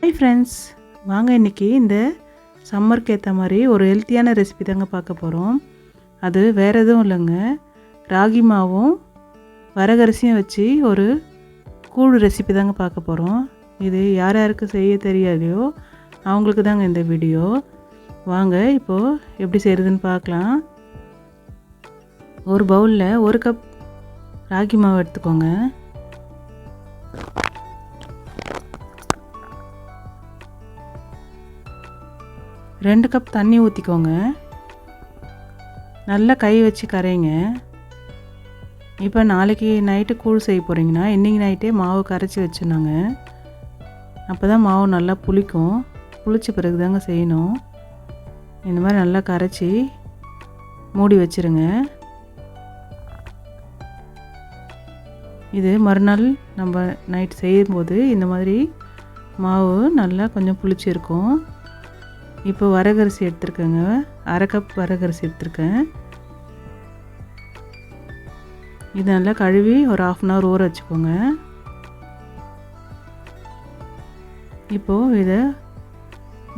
Hi friends வாங்க இன்றைக்கி இந்த சம்மருக்கு ஏற்ற மாதிரி ஒரு ஹெல்த்தியான ரெசிபி தாங்க பார்க்க போகிறோம் அது வேறு எதுவும் இல்லைங்க. ராகி மாவும் வரகரிசியும் வச்சு ஒரு கூழ் ரெசிபி தாங்க பார்க்க போகிறோம் இது யார் யாருக்கு செய்ய தெரியாதையோ அவங்களுக்கு தாங்க இந்த வீடியோ வாங்க இப்போது எப்படி செய்கிறதுன்னு பார்க்கலாம். ஒரு பவுலில் ஒரு கப் ராகி மாவு எடுத்துக்கோங்க. ரெண்டு கப் தண்ணி ஊற்றிக்கோங்க நல்லா கை வச்சு கரைங்க இப்போ நாளைக்கு நைட்டு கூழ் செய்ய போகிறீங்கன்னா இன்றைக்கி நைட்டே மாவு கரைச்சி வச்சுருந்தாங்க அப்போ தான் மாவு நல்லா புளிக்கும். புளிச்ச பிறகு தாங்க செய்யணும். இந்த மாதிரி நல்லா கரைச்சி மூடி வச்சுருங்க. இது மறுநாள் நம்ம நைட் செய்யும்போது இந்த மாதிரி மாவு நல்லா கொஞ்சம் புளிச்சிருக்கும். இப்போ வரகரிசி எடுத்துருக்கேங்க. அரை கப் வரகரிசி எடுத்துருக்கேன். இது நல்லா கழுவி ஒரு ஆஃப் அன் ஹவர் ஊற வச்சுக்கோங்க. இப்போது இதை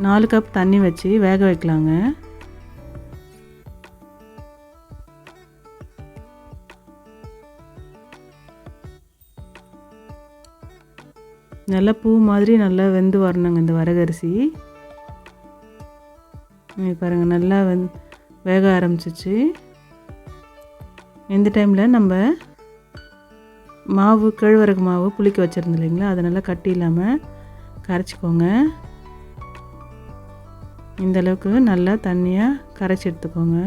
நாலு கப் தண்ணி வச்சு வேக வைக்கலாங்க. நல்லா பூ மாதிரி நல்லா வெந்து வரணுங்க இந்த வரகரிசி. பாருங்கள் நல்லா வந் வேக ஆரம்பிச்சிச்சு. இந்த டைமில் நம்ம மாவு கேழ்வரகு மாவு புளிக்க வச்சுருந்தோம் இல்லைங்களா? அதை நல்லா கட்டி இல்லாமல் கரைச்சிக்கோங்க. இந்த அளவுக்கு நல்லா தண்ணியாக கரைச்சி எடுத்துக்கோங்க.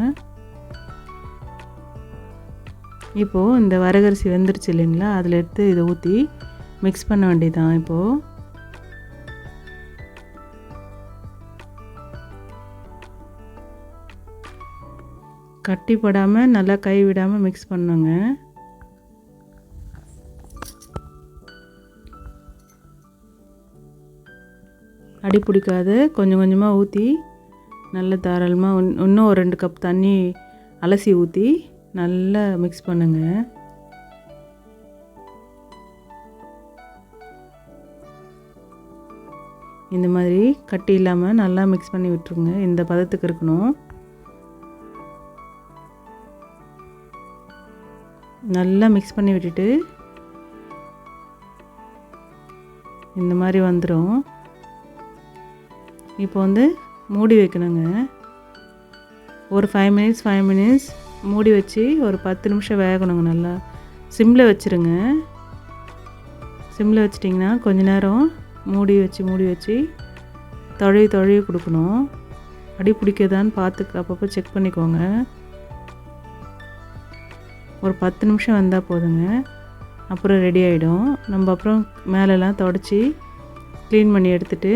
இப்போது இந்த வரகரிசி வெந்துருச்சு இல்லைங்களா? அதில் எடுத்து இதை ஊற்றி மிக்ஸ் பண்ண வேண்டியதான் இப்போது கட்டிப்படாமல் நல்லா கை விடாமல் மிக்ஸ் பண்ணுங்க. அடி பிடிக்காத. கொஞ்சம் கொஞ்சமாக ஊற்றி நல்லா தாராளமாக இன்னும் ஒரு ரெண்டு கப் தண்ணி அலசி ஊற்றி நல்லா மிக்ஸ் பண்ணுங்க. இந்த மாதிரி கட்டி இல்லாமல் நல்லா மிக்ஸ் பண்ணி விட்டுருங்க. இந்த பதத்துக்கு இருக்கணும். நல்லா மிக்ஸ் பண்ணி விட்டுட்டு இந்த மாதிரி வந்துடும் இப்போ வந்து மூடி வைக்கணுங்க. ஒரு ஃபைவ் மினிட்ஸ் ஃபைவ் மினிட்ஸ் மூடி வச்சு ஒரு பத்து நிமிஷம் வேகணுங்க நல்லா. சிம்மில் வச்சுருங்க. சிம்மில் வச்சிட்டிங்கன்னா கொஞ்ச நேரம் மூடி வச்சு மூடி வச்சு தொழவி தொழவி கொடுக்கணும். அடி பிடிக்கதான்னு பார்த்து அப்பப்போ செக் பண்ணிக்கோங்க. ஒரு பத்து நிமிஷம் வந்தால் போதுங்க. அப்புறம் ரெடி ஆகிடும் நம்ம அப்புறம் மேலெலாம் தொடச்சி க்ளீன் பண்ணி எடுத்துட்டு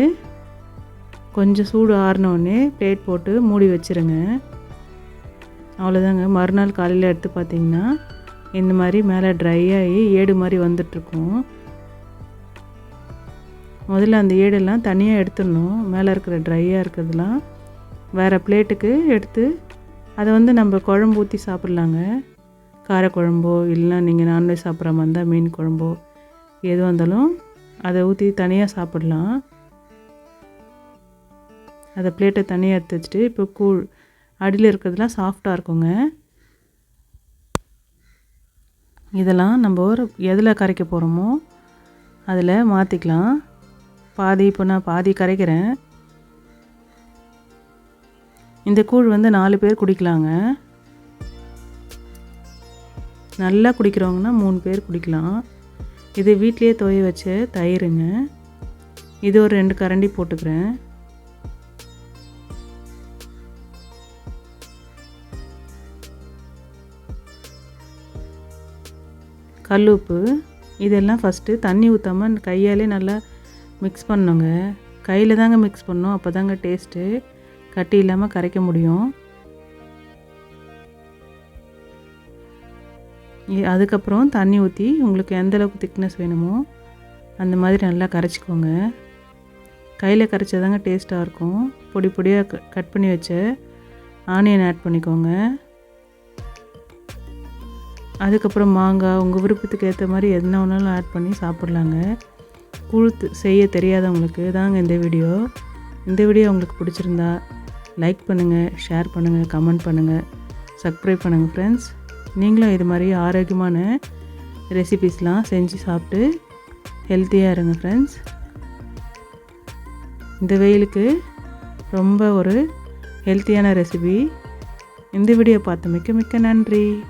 கொஞ்சம் சூடு ஆறினோடனே பிளேட் போட்டு மூடி வச்சுருங்க. அவ்வளோதாங்க மறுநாள் காலையில் எடுத்து பார்த்திங்கன்னா இந்த மாதிரி மேலே ட்ரை ஆகி ஏடு மாதிரி வந்துட்ருக்கும் முதல்ல அந்த ஏடெல்லாம் தனியாக எடுத்துடணும். மேலே இருக்கிற ட்ரையாக இருக்கிறதுலாம் வேறு பிளேட்டுக்கு எடுத்து அதை வந்து நம்ம குழம்பு ஊற்றி சாப்பிட்லாங்க. காரக்குழம்போ இல்லைன்னா நீங்கள் நான்வெஜ் சாப்பிட்ற மாதிரி இருந்தால் மீன் குழம்போ எதுவாக இருந்தாலும் அதை ஊற்றி தனியாக சாப்பிட்லாம். அதை பிளேட்டை தனியாக எடுத்து வச்சுட்டு இப்போ கூழ் அடியில் இருக்கிறதுலாம் சாஃப்டாக இருக்குங்க. இதெல்லாம் நம்ம ஒரு எதில் கரைக்க போகிறோமோ அதில் மாற்றிக்கலாம் பாதி இப்போ நான் பாதி கரைக்கிறேன். இந்த கூழ் வந்து நாலு பேர் குடிக்கலாங்க. நல்லா குடிக்கிறவங்கன்னா மூணு பேர் குடிக்கலாம். இது வீட்லேயே துவைய வச்ச தயிருங்க. இது ஒரு ரெண்டு கரண்டி போட்டுக்கிறேன். கல் உப்பு இதெல்லாம் ஃபஸ்ட்டு தண்ணி ஊற்றாமல் கையாலே நல்லா மிக்ஸ் பண்ணுங்க கையில் தாங்க மிக்ஸ் பண்ணோம் அப்போ தாங்க டேஸ்ட்டு கட்டி இல்லாமல் கரைக்க முடியும். அதுக்கப்புறம் தண்ணி ஊற்றி உங்களுக்கு எந்த அளவுக்கு திக்னஸ் வேணுமோ அந்த மாதிரி நல்லா கரைச்சிக்கோங்க. கையில் கரைச்சாதாங்க டேஸ்ட்டாக இருக்கும். பொடி பொடியாக கட் பண்ணி வச்ச ஆனியன் ஆட் பண்ணிக்கோங்க. அதுக்கப்புறம் மாங்காய் உங்கள் விருப்பத்துக்கு ஏற்ற மாதிரி எதுனா ஒன்றாலும் ஆட் பண்ணி சாப்பிட்லாங்க. கூழ் செய்ய தெரியாதவங்களுக்கு தாங்க இந்த வீடியோ. இந்த வீடியோ உங்களுக்கு பிடிச்சிருந்தா லைக் பண்ணுங்கள் ஷேர் பண்ணுங்கள் கமெண்ட் பண்ணுங்கள் சப்ஸ்கிரைப் பண்ணுங்கள் ஃப்ரெண்ட்ஸ் நீங்களும் இது மாதிரி ஆரோக்கியமான ரெசிபீஸ்லாம் செஞ்சு சாப்பிட்டு ஹெல்த்தியாக இருங்க ஃப்ரெண்ட்ஸ் இந்த வெயிலுக்கு ரொம்ப ஒரு ஹெல்த்தியான ரெசிபி இந்த வீடியோ பார்த்து மிக்க மிக்க நன்றி.